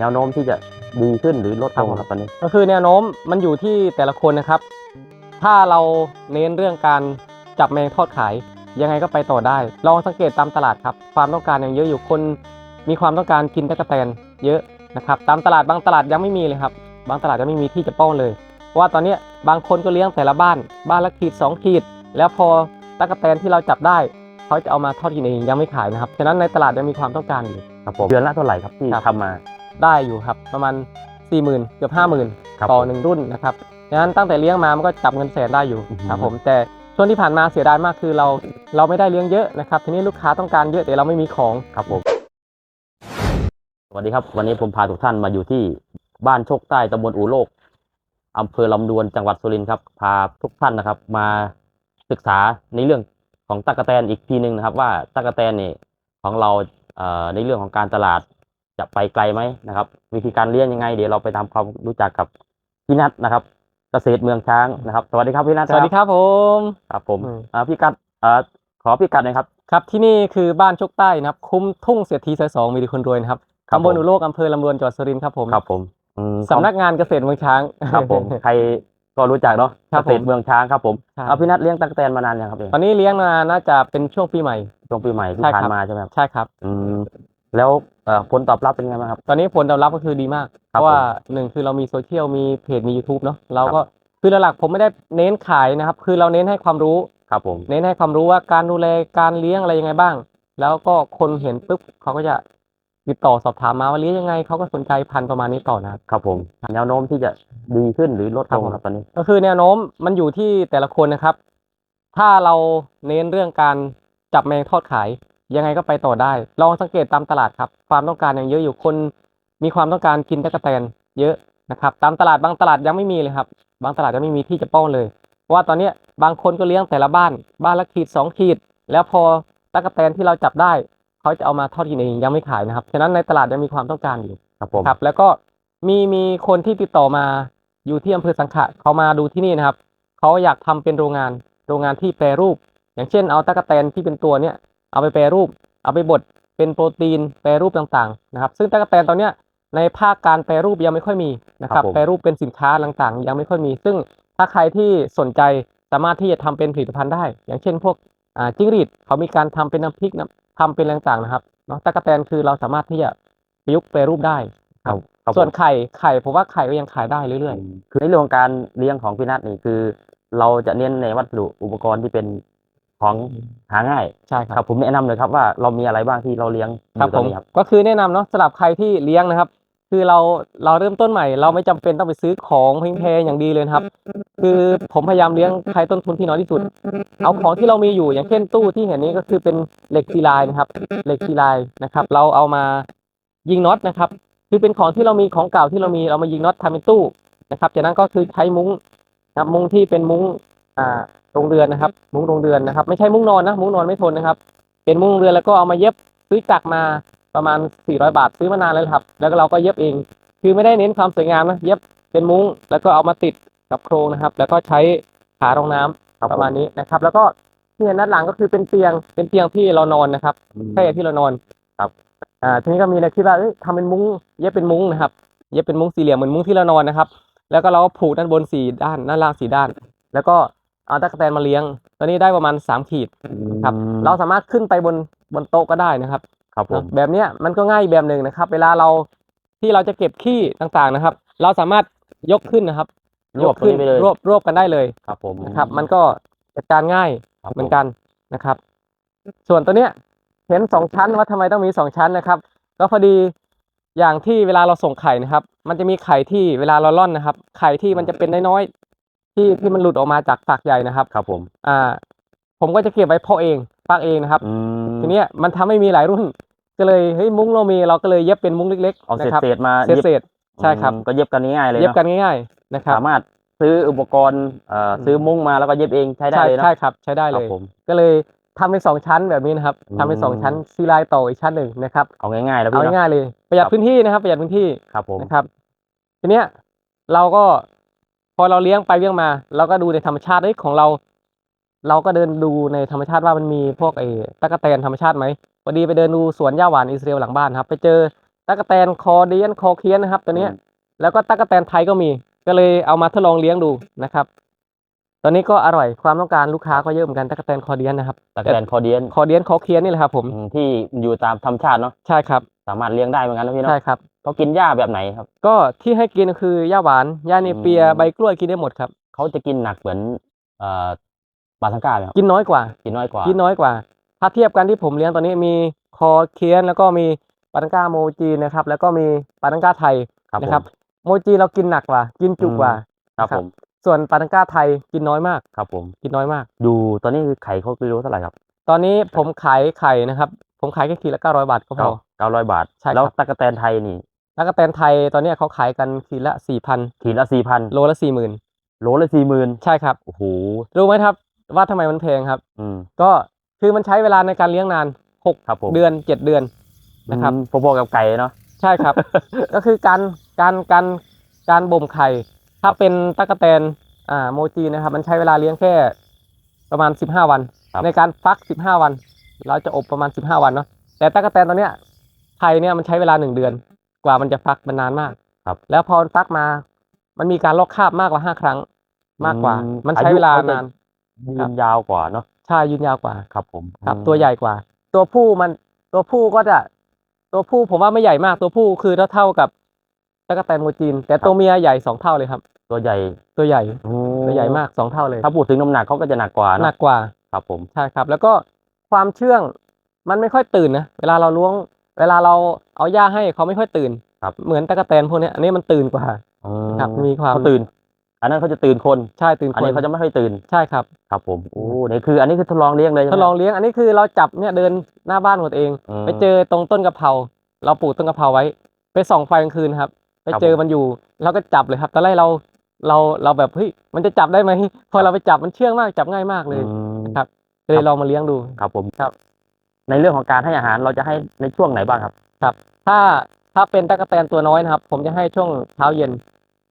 แนวโน้มที่จะดีขึ้นหรือลดลงครับครับตอนนี้ ก็คือแนวโน้มมันอยู่ที่แต่ละคนนะครับ ถ้าเราเน้นเรื่องการจับแมงทอดขาย ยังไงก็ไปต่อได้ ลองสังเกตตามตลาดครับ ความต้องการยังเยอะอยู่คน มีความต้องการกินตะกแตนเยอะนะครับ ตามตลาดบางตลาดยังไม่มีเลยครับ บางตลาดยังไม่มีที่จะป้องเลยเพราะว่าตอนเนี้ยบางคนก็เลี้ยงแต่ละบ้าน บ้านละขีดสองขีด แล้วพอตะกแตนที่เราจับได้เขาจะเอามาทอดกินเองยังไม่ขายนะครับ ฉะนั้นในตลาดยังมีความต้องการอยู่ครับผมเดือนละเท่าไหร่ครับที่ครับทำมา ได้อยู่ครับ ประมาณ 4 0,000 เกือบ50,000ครับต่อ ผมหนึ่งรุ่นนะครับดังนั้นตั้งแต่เลี้ยงมามันก็จับเงินแสนได้อยู่อือฮึครับผมแต่ช่วงที่ผ่านมาเสียดายมากคือเราเราไม่ได้เลี้ยงเยอะนะครับทีนี้ลูกค้าต้องการเยอะแต่เราไม่มีของ ครับผม สวัสดีครับ วันนี้ผมพาทุกท่านมาอยู่ที่บ้านโชคใต้ตำบลอู่โลกอำเภอลำดวนจังหวัดสุรินทร์ครับ พาทุกท่านนะครับ มาศึกษาในเรื่องของตะกแตนอีกทีหนึ่งนะครับ ว่าตะกแตนนี่ของเราเอ่อในเรื่องของการตลาด จะไปไกลไหมนะครับ วิธีการเลี้ยงยังไง เดี๋ยวเราไปทำความรู้จักกับพี่นัทนะครับ เกษตรเมืองช้างนะครับ สวัสดีครับพี่นัทสวัสดีครับผมครับผมอืมอ่าพี่กัดเอ่อขอพี่กัดหน่อยครับครับที่นี่คือบ้านโชคใต้นะครับ คุ้มทุ่งเศรษฐีสายสองมีดีคนรวยนะครับครับตำบลผมอุโลกอำเภอลำดวนจังหวัดสุรินทร์ครับผมครับผมอืมสำนักงานเกษตรเมืองช้างครับผมใครก็รู้จักเนาะครับเกษตรเมืองช้างครับผมครับเอาพี่นัทเลี้ยงตั๊กแตนมานานยังครับเองตอนนี้เลี้ยงมาน่าจะเป็นช่วงปีใหม่ช่วงปีใหม่ที่ใช่ครับผ่านมาใช่ไหมครับใช่ครับอืม แล้วเอ่อผลตอบรับเป็นไงบ้างครับ ตอนนี้ผลตอบรับก็คือดีมาก เพครับราะว่าผมหนึ่งคือเรามีโซเชียลมีเพจมี YouTube เนาะเราครับก็คือหลักๆผมไม่ได้เน้นขายนะครับ คือเราเน้นให้ความรู้ ครับผมเน้นให้ความรู้ว่าการดูแลการเลี้ยงอะไรยังไงบ้าง แล้วก็คนเห็นปุ๊บเขาก็จะติดต่อสอบถามมาว่าเลี้ยงยังไงเขาก็สนใจพันธุ์ประมาณนี้ต่อนะครับ ครับผมแนวโน้มที่จะดีขึ้นหรือลดครัลบงผมครับตอนนี้ ก็คือแนวโน้มมันอยู่ที่แต่ละคนนะครับ ถ้าเราเน้นเรื่องการจับแมงทอดขาย ยังไงก็ไปต่อได้ ลองสังเกตตามตลาดครับ ความต้องการยังเยอะอยู่คนมีความต้องการกินตะกแตนเยอะนะครับ ตามตลาดบางตลาดยังไม่มีเลยครับ บางตลาดยังไม่มีที่จะป้องเลยเพราะว่าตอนเนี้ยบางคนก็เลี้ยงแต่ละบ้าน บ้านละขีดสองขีด แล้วพอตะกแตนที่เราจับได้ เขาจะเอามาทอดกินเองยังไม่ขายนะครับฉะนั้นในตลาดยังมีความต้องการอยู่ครับผมครับ แล้วก็มีมีคนที่ติดต่อมาอยู่ที่อำเภอสังขะเขามาดูที่นี่นะครับเขาอยากทำเป็นโรงงานโรงงานที่แปรรูป อย่างเช่นเอาตะกแตนที่เป็นตัวเนี้ย เอาไปแปรรูป เอาไปบดเป็นโปรตีนแปรรูปต่างๆนะครับซึ่งตะกแตนตอนเนี้ยในภาคการแปรรูปยังไม่ค่อยมีนะครับแปรรูปเป็นสินค้าต่างๆ ยังไม่ค่อยมี ซึ่งถ้าใครที่สนใจสามารถที่จะทำเป็นผลิตภัณฑ์ได้ อย่างเช่นพวกอ่าจิ้งหรีดเขามีการทำเป็นน้ำพริกน้ำทำเป็นอะไรต่างๆนะครับเนาะตะกแตนคือเราสามารถที่จะประยุกต์แปรรูปได้ครับครับผมส่วนไข่ไข่ผมว่าไข่ก็ยังขายได้เรื่อยคือในเรื่องของการเลี้ยงของพี่นัทนี่คือ เราจะเน้นในวัสดุอุปกรณ์ที่เป็น ของหาง่ายๆใช่คครัรับบผมแนะนำเลยครับว่าเรามีอะไรบ้างที่เราเลี้ยงอครับยู่ตผอนมนี้ครับ ก็คือแนะนำเนาะสำหรับใครที่เลี้ยงนะครับ คือเราเราเริ่มต้นใหม่ เราไม่จำเป็นต้องไปซื้อของแพงๆอย่างดีเลยนะครับ คือผมพยายามเลี้ยงใช้ต้นทุนที่น้อยที่สุด เอาของที่เรามีอยู่อย่างเช่นตู้ที่เห็นนี้ก็คือเป็นเหล็กซีไลน์นะครับ เหล็กซีไลน์นะครับ เราเอามายิงน็อตนะครับ คือเป็นของที่เรามีของเก่าที่เรามีเรามายิงน็อตทำเป็นตู้นะครับจากนั้นก็คือใช้มุ้งนะครับมุ้งที่เป็นมุ้งอ่า โรงเรือนนะครับ มุ้งโรงเรือนนะครับ ไม่ใช่มุ้งนอนนะ มุ้งนอนไม่ทนนะครับ เป็นมุ้งโรงเรือนแล้วก็เอามาเย็บซื้อจักรมาประมาณ 400 บาทซื้อมานานแล้วครับ แล้วก็เราก็เย็บเอง คือไม่ได้เน้นความสวยงามนะ เย็บเป็นมุ้ง แล้วก็เอามาติดกับโครงนะครับ แล้วก็ใช้ขารองน้ำครับประมาณนี้นะครับ แล้วก็ที่เห็นด้านหลังก็คือเป็นเตียง เป็นเตียงที่เรานอนนะครับอืมแค่ที่เรานอนครับ อ่า ทีนี้ก็มีแนวคิดว่าเอ้ยทำเป็นมุ้ง เย็บเป็นมุ้งนะครับ เย็บเป็นมุ้งสี่เหลี่ยมเหมือนมุ้งที่เรานอนนะครับ แล้วก็เราก็ผูกด้านบนสี่ด้าน ด้านล่างสี่ด้าน แล้วก็ เอาตะกแตนมาเลี้ยงตอนนี้ได้ประมาณสามขีดครับอืมเราสามารถขึ้นไปบนบนโต๊ะก็ได้นะครับครับผมแบบเนี้ยมันก็ง่ายแบบหนึ่งนะครับ เวลาเราที่เราจะเก็บขี้ต่างๆนะครับ เราสามารถยกขึ้นนะครับรวบยกขึ้นไปเลยรวบรวบกันได้เลยครับผมนะครับ มันก็จัดการง่ายครับผเหมือนกันนะครับ ส่วนตัวเนี้ยเห็นสองชั้นว่าทำไมต้องมีสองชั้นนะครับ ก็พอดีอย่างที่เวลาเราส่งไข่นะครับ มันจะมีไข่ที่เวลาเราล่อนนะครับ ไข่ที่มันจะเป็นน้อยๆ ที่ที่มันหลุดออกมาจากฝักใหญ่นะครับ ครับผม อ่า ผมก็จะเก็บไว้เพาะเองฟักเองนะครับ อืมทีเนี้ยมันทำให้มีหลายรุ่น ก็เลยเฮ้ยมุ้งเรามีเราก็เลยเย็บเป็นมุ้งเล็กเอาๆเศษนะครับเศษๆมาเศษย็บเศษๆใช่ครับ อืมก็เย็บกันง่ายๆเลยเย็บเนาะกันง่ายๆนะครับ สามารถซื้ออุปกรณ์เอ่อซื้อมุ้งมาแล้วก็เย็บเองใช้ได้ใช่เลยเนาะใช่ครับใช้ได้คเลรับย ผม ก็เลยทำเป็นสองชั้นแบบนี้นะครับอืม ทำเป็นสองชั้นซีไลน์ต่ออีกชั้นหนึ่งนะครับเอาง่ายๆแล้วเอาพี่เนาะ ง่ายๆเลยประหยัดครับ พื้นที่นะครับ ประหยัดพื้นที่ครับผม นะครับ ทีเนี้ยเราก็พ อเราเลี้ยงไปเลี้ยงมา เราก็ดูในธรรมชาติเอ้ยของเรา เราก็เดินดูในธรรมชาติว่ามันมีพวกไอ้ตะกแตนธรรมชาติไหมพอดีไปเดินดูสวนหญ้าหวานอิสราเอลหลังบ้านครับ ไปเจอตตั๊กแตนคอเดียนคอเคียนนะครับตัวเนี้ยอืมแล้วก็ตั๊กแตนไทยก็มี ก็เลยเอามาทดลองเลี้ยงดูนะครับ ตอนนี้ก็อร่อยความต้องการลูกค้าก็เยอะเหมือนกันตั๊กแตนคอเดียนนะครับตะแกรงคอเดียนคอเดียนคอเคียนนี่แหละครับผมอืมที่อยู่ตามธรรมชาติเนาะใช่ครับ สามารถเลี้ยงได้เหมือนกันนะพี่เนาะใช่ครับ เขากินหญ้าแบบไหนครับ ก็ที่ให้กินคือหญ้าหวานหญ้าเนเปียอืมใบกล้วยกินได้หมดครับ เขาจะกินหนักเหมือนเอ่อปลาทังก้าไหมครับกินน้อยกว่า กินน้อยกว่า กินน้อยกว่า ถ้าเทียบกันที่ผมเลี้ยงตอนนี้มีคอเคียนแล้วก็มีปาตังก้าโมจีนะครับ แล้วก็มีปาตังก้าไทยครับนะครับผมโมจีเรากินหนักกว่า กินจุกกว่าครับนะครับผมส่วนปาตังก้าไทยกินน้อยมากครับ ผมกินน้อยมาก ดูตอนนี้คือไข่เขากิโลเท่าไหร่ครับ ตอนนี้ผมขายไข่นะครับ ผมขายแค่ขีดละ900บาทก็พอเก้าร้อยบาทใช่ครับแล้วตะกแตนไทยนี่ แล้วก็แตนไทยตอนนี้เขาขายกันขีดละ4,000ขีดละสี่พันโลละ40,000โลละสี่หมื่นใช่ครับโอ้โหรู้ไหมครับว่าทำไมมันแพงครับ อืมก็คือมันใช้เวลาในการเลี้ยงนานครับผม6เดือน7เดือนนะครับอืมพอๆกับไก่เนาะใช่ครับ ก็คือการการการการบ่มไข่ ถ้าเป็นตั๊กแตนอ่าโมจีนะครับ มันใช้เวลาเลี้ยงแค่ประมาณ15วันครับในการฟัก15วัน เราจะอบประมาณ15วันเนาะแต่ตั๊กแตนตอนเนี้ยไข่เนี่ยมันใช้เวลาหนึ่งเดือน กว่ามันจะฟักมันนานมากครับ แล้วพอฟักมา มันมีการลอกคราบมากกว่าห้าครั้ง มากกว่าอืมมันใช้เวลาอายุเขาจะนานยืครับนยาวกว่าเนาะใช่ยืนยาวกว่าครับ ผมครับอืมตัวใหญ่กว่า ตัวผู้มันตัวผู้ก็จะ ตัวผู้ผมว่าไม่ใหญ่มาก ตัวผู้คือเท่าเท่ากับตะกแตนโมจีน แต่ตัวเมียใหญ่สองเท่าเลยครับ ตัวใหญ่ตัวใหญ่โอ้ตัวใหญ่มากสองเท่าเลย ถ้าพูดถึงน้ำหนักเขาก็จะหนักกว่าหนัเนาะกกว่าครับผมใช่ครับ แล้วก็ความเชื่อง มันไม่ค่อยตื่นนะเวลาเราล้วง เวลาเรา เอาหญ้าให้เขาไม่ค่อยตื่นครับ เหมือนตะกแตนพวกเนี้ยอันนี้มันตื่นกว่าอืมครับมีความ เขาตื่น อันนั้นเขาจะตื่นคน ใช่ตื่นอันคนนี้เขาจะไม่ค่อยตื่น ใช่ครับครับผมโอ้นี่คือ อันนี้คือทดลองเลี้ยงเลยใช่ทไหดมลองเลี้ยงอันนี้คือเราจับเนี่ยเดินหน้าบ้านของตัวเอง ม ไปเจอตรงต้นกะเพราเราปลูกต้นกะเพราไว้ ไปส่องไฟกลางคืนครับ ไปครับเจอผมมันอยู่เราก็จับเลยครับตอนแรกเราเราเราแบบเฮ้ยมันจะจับได้ไหมพอเราไปจับมันเชื่องมากจับง่ายมากเลยอืมครับก็เลยลองมาเลี้ยงดู ครับผมครับ ในเรื่องของการให้อาหารเราจะให้ในช่วงไหนบ้างครับ ถ้าถ้าเป็นตะกแตนตัวน้อยนะครับ ผมจะให้ช่วงเช้าเย็น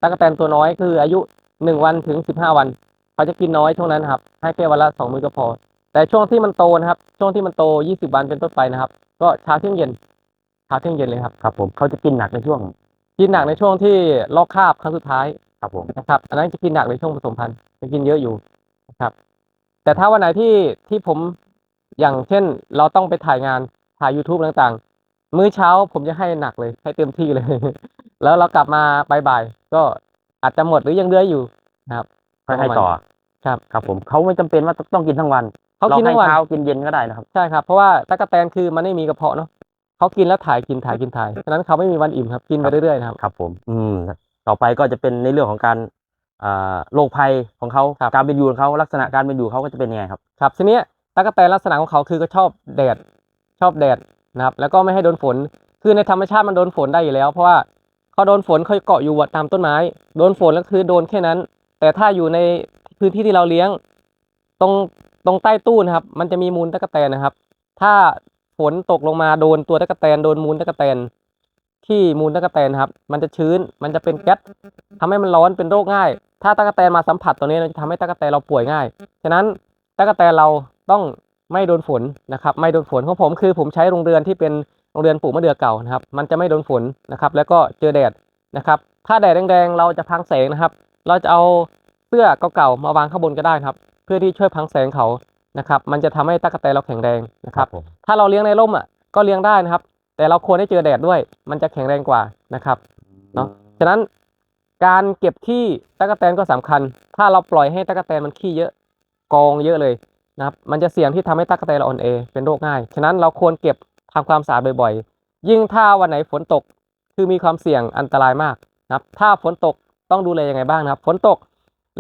ตะกแตนตัวน้อยคืออายุหนึ่งวันถึงสิบห้าวันเขาจะกินน้อยช่วงนั้นนะครับ ให้แค่วันละสองมื้อก็พอ แต่ช่วงที่มันโตนะครับ ช่วงที่มันโตยี่สิบวันเป็นต้นไปนะครับ ก็เช้าเที่ยงเย็นเช้าเที่ยงเย็นเลยครับครับ ผมเขาจะกินหนักในช่วง กินหนักในช่วงที่ลอกคราบครั้งสุดท้ายครับผมนะครับอันนั้นจะกินหนักในช่วงผสมพันธุ์จะกินเยอะอยู่นะครับ แต่ถ้าวันไหนที่ที่ผมอย่างเช่นเราต้องไปถ่ายงานถ่าย YouTube ต่างๆ มื้อเช้าผมจะให้หนักเลย ให้เต็มที่เลย แล้วเรากลับมาบ่ายๆก็อาจจะหมดหรือยังเหลืออยู่นะครับค่อยให้ต่อครับ ครับ ผมเขาไม่จำเป็นว่าต้องกินทั้งวันเขากินทั้งวันรให้เช้ากินเย็นก็ได้นะครับใช่ครับเพราะว่าตะกแตนคือมันไม่มีกระเพาะเนาะเขากินแล้วถ่ายกินถ่ายกินถ่ายฉะนั้นเขาไม่มีวันอิ่มครับ กินไปเรื่อยๆนะครับครับ ผม อืมต่อไปก็จะเป็นในเรื่องของการอ่าโรคภัยของเขาครับการเป็นอยู่ของเขาลักษณะการเป็นอยู่เขาก็จะเป็นยังไงครับ ครับทีเนี้ยตะกแตนลักษณะของเขาคือก็ชอบแดดชอบแดด นะครับ แล้วก็ไม่ให้โดนฝน คือในธรรมชาติมันโดนฝนได้อยู่แล้ว เพราะว่าเขาโดนฝนเขาเกาะอยู่ตามต้นไม้ โดนฝนแล้วคือโดนแค่นั้น แต่ถ้าอยู่ในพื้นที่ที่เราเลี้ยง ตรงตรงใต้ตู้นะครับ มันจะมีมูลตะกแตนนะครับ ถ้าฝนตกลงมาโดนตัวตะกแตนโดนมูลตะกแตนที่มูลตะกแตนครับ มันจะชื้น มันจะเป็นแก๊สทำให้มันร้อนเป็นโรคง่าย ถ้าตะกแตนมาสัมผัสตัวนี้มันจะทำให้ตะกแตนเราป่วยง่าย ฉะนั้นตะกแตนเราต้อง ไม่โดนฝนนะครับ ไม่โดนฝนของผมคือผมใช้โรงเรือนที่เป็นโรงเรือนปลูกมะเดื่อเก่านะครับ มันจะไม่โดนฝนนะครับ แล้วก็เจอแดดนะครับ ถ้าแดดแดงๆ เราจะพังแสงนะครับ เราจะเอาเสื้อเก่าๆมาวางข้างบนก็ได้ครับ เพื่อที่ช่วยพังแสงเขานะครับ มันจะทำให้ตะกแตนเราแข็งแรงนะครับผมถ้าเราเลี้ยงในร่มอะก็เลี้ยงได้นะครับ แต่เราควรได้เจอแดดด้วย มันจะแข็งแรงกว่านะครับเนาะฉะนั้นการเก็บขี้ตะกแตนก็สำคัญ ถ้าเราปล่อยให้ตะกแตนมันขี้เยอะกองเยอะเลย นะครับมันจะเสี่ยงที่ทำให้ตะกแตนเราอ่อนแอเป็นโรคง่าย ฉะนั้นเราควรเก็บทำความสะอาดบ่อยๆ ยิ่งถ้าวันไหนฝนตกคือมีความเสี่ยงอันตรายมากนะครับ ถ้าฝนตกต้องดูแลยังไงบ้างนะครับ ฝนตก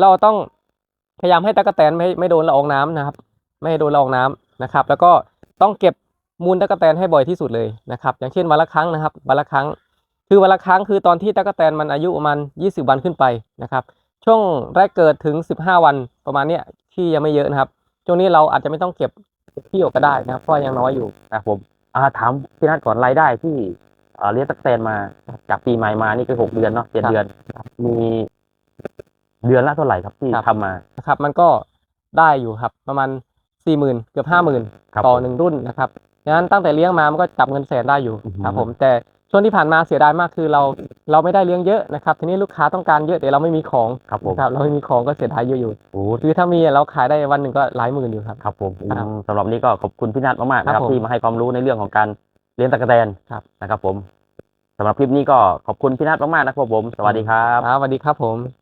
เราต้องพยายามให้ตะกแตนไม่ไม่โดนละอองน้ำนะครับ ไม่ให้โดนละอองน้ำนะครับ แล้วก็ต้องเก็บมูลตะกแตนให้บ่อยที่สุดเลยนะครับ อย่างเช่นวันละครั้งนะครับวันละครั้ง คือวันละครั้งคือตอนที่ตะกแตนมันอายุประมาณ 20 วันขึ้นไปนะครับ ช่วงแรกเกิดถึง 15 วันประมาณเนี้ยที่ยังไม่เยอะนะครับ ช่วงนี้เราอาจจะไม่ต้องเก็บเที่ยวก็ได้นะครับเพราะยังน้อยอยู่ครับผมอ่าถามพี่นัทก่อนรายได้ที่อ่าเลี้ยงตะกแตนมาจากปีใหม่มานี่คือหกเดือนเนาะเจ็ดครับเดือน มีเดือนละเท่าไหร่ครับที่ครับทำมานะครับ มันก็ได้อยู่ครับ ประมาณ40,000เกือบ50,000ครับต่อผมหนึ่งรุ่นนะครับดังนั้นตั้งแต่เลี้ยงมามันก็จับเงินแสนได้อยู่อือหือครับผมแต่ ช่วงที่ผ่านมาเสียดายมากคือเราเราไม่ได้เลี้ยงเยอะนะครับ ทีนี้ลูกค้าต้องการเยอะแต่เราไม่มีของครับผมครับเราไม่มีของก็เสียดายเยอะอยู่โอ้คือถ้ามีเราขายได้วันหนึ่งก็หลายหมื่นอยู่ครับครับผมครับอืมสำหรับนี้ก็ขอบคุณพี่นัทมากๆนะคครัรับบผมที่มาให้ความรู้ในเรื่องของการเลี้ยงตะกแตนครับนะครับผมสำหรับคลิปนี้ก็ขอบคุณพี่นัทมากๆนะครับผม สวัสดีครับครับสวัสดีครับผม